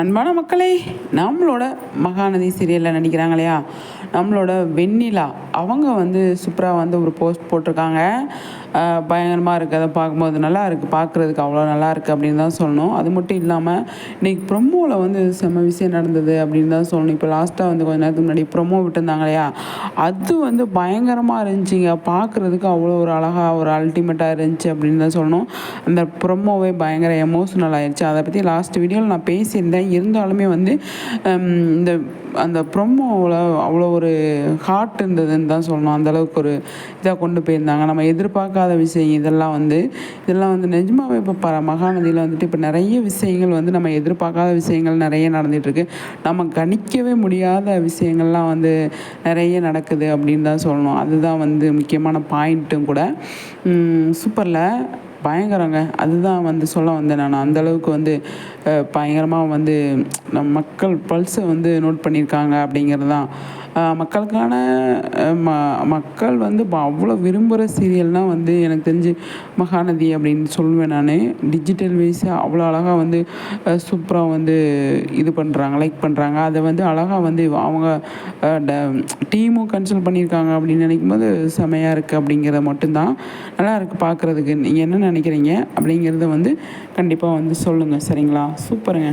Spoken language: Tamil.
அன்பான மக்களே நம்மளோட மகாநதி சீரியலில் நடிக்கிறாங்க இல்லையா? நம்மளோட வெண்ணிலா அவங்க வந்து சூப்பராக வந்து ஒரு போஸ்ட் போட்டிருக்காங்க. பயங்கரமாக இருக்குது அதை பார்க்கும்போது நல்லா இருக்குது பார்க்குறதுக்கு அவ்வளோ நல்லா இருக்குது அப்படின்னு தான் சொல்லணும். அது மட்டும் இல்லாமல் இன்றைக்கி ப்ரொமோவில் வந்து செம்ம விஷயம் நடந்தது அப்படின்னு தான் சொல்லணும். இப்போ லாஸ்ட்டாக வந்து கொஞ்ச நேரத்துக்கு முன்னாடி ப்ரொமோ விட்டுருந்தாங்க இல்லையா? அது வந்து பயங்கரமாக இருந்துச்சுங்க. பார்க்குறதுக்கு அவ்வளோ ஒரு அழகாக ஒரு அல்டிமேட்டாக இருந்துச்சு அப்படின்னு தான் சொல்லணும். அந்த ப்ரொமோவே பயங்கர எமோஷ்னல் ஆயிடுச்சு அதை பற்றி லாஸ்ட் வீடியோவில் நான் பேசியிருந்தேன். இருந்தாலுமே வந்து இந்த அந்த ப்ரொமோவில் அவ்வளோ ஒரு ஹார்ட் இருந்ததுன்னு தான் சொல்லணும். அந்தளவுக்கு ஒரு இதாக கொண்டு போயிருந்தாங்க. நம்ம எதிர்பார்க்காத விஷயம் இதெல்லாம் வந்து இதெல்லாம் வந்து நிஜமாவே இப்போ ப மகாநதியில் வந்துட்டு இப்போ நிறைய விஷயங்கள் வந்து நம்ம எதிர்பார்க்காத விஷயங்கள் நிறைய நடந்துகிட்ருக்கு நம்ம கணிக்கவே முடியாத விஷயங்கள்லாம் வந்து நிறைய நடக்குது அப்படின்னு தான் சொல்லணும். அதுதான் வந்து முக்கியமான பாயிண்ட்டும் கூட. சூப்பரில் பயங்கரங்க. அதுதான் வந்து சொல்ல வந்தேன் நான். அந்தளவுக்கு வந்து பயங்கரமாக வந்து நம் மக்கள் பல்ஸை வந்து நோட் பண்ணியிருக்காங்க அப்படிங்கிறது தான் மக்களுக்கான ம மக்கள் வந்து இப்போ அவ்வளோ விரும்புகிற சீரியல்னால் வந்து எனக்கு தெரிஞ்சு மகாநதி அப்படின்னு சொல்லுவேன் நான். டிஜிட்டல் வைஸாக அவ்வளோ அழகாக வந்து சூப்பராக வந்து இது பண்ணுறாங்க லைக் பண்ணுறாங்க அதை வந்து அழகாக வந்து அவங்க டீமும் கன்சல்ட் பண்ணியிருக்காங்க அப்படின்னு நினைக்கும் போது செமையாக இருக்குது அப்படிங்கிறத மட்டும்தான். நல்லா இருக்குது பார்க்குறதுக்கு நீங்கள் என்ன நினைக்கிறீங்க அப்படிங்கிறத வந்து கண்டிப்பாக வந்து சொல்லுங்கள் சரிங்களா? சூப்பருங்க.